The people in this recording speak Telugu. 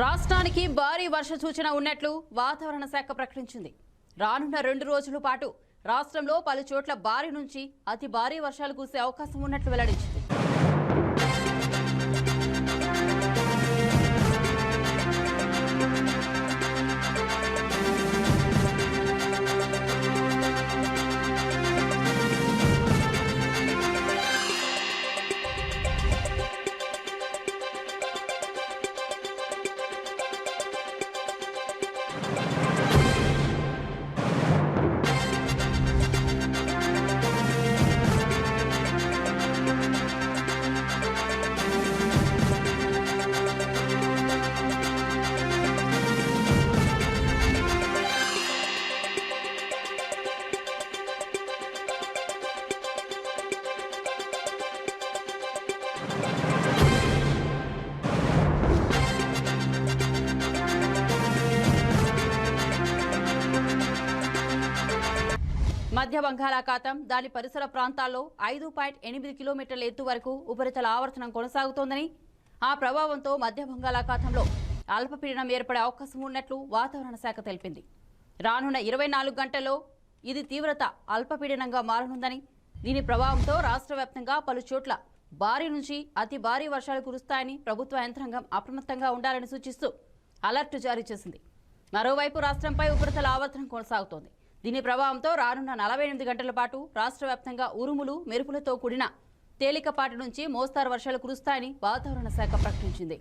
రాష్ట్రానికి భారీ వర్ష సూచన ఉన్నట్లు వాతావరణ శాఖ ప్రకటించింది. రానున్న రెండు రోజుల పాటు రాష్ట్రంలో పలు చోట్ల భారీ నుంచి అతి భారీ వర్షాలు కురిసే అవకాశం ఉన్నట్లు వెల్లడించింది. you మధ్య బంగాళాఖాతం దాని పరిసర ప్రాంతాల్లో ఐదు పాయింట్ ఎనిమిది కిలోమీటర్ల ఎత్తు వరకు ఉపరితల ఆవర్తనం కొనసాగుతోందని ఆ ప్రభావంతో మధ్య బంగాళాఖాతంలో అల్పపీడనం ఏర్పడే అవకాశం ఉన్నట్లు వాతావరణ శాఖ తెలిపింది. రానున్న ఇరవై నాలుగు గంటల్లో ఇది తీవ్రత అల్పపీడనంగా మారనుందని దీని ప్రభావంతో రాష్ట్ర వ్యాప్తంగా పలు చోట్ల భారీ నుంచి అతి భారీ వర్షాలు కురుస్తాయని ప్రభుత్వ యంత్రాంగం అప్రమత్తంగా ఉండాలని సూచిస్తూ అలర్ట్ జారీ చేసింది. మరోవైపు రాష్ట్రంపై ఉపరితల ఆవర్తనం కొనసాగుతోంది. దీని ప్రభావంతో రానున్న నలభై ఎనిమిది గంటల పాటు రాష్ట్ర వ్యాప్తంగా ఉరుములు మెరుపులతో కూడిన తేలికపాటి నుంచి మోస్తారు వర్షాలు కురుస్తాయని వాతావరణ శాఖ ప్రకటించింది.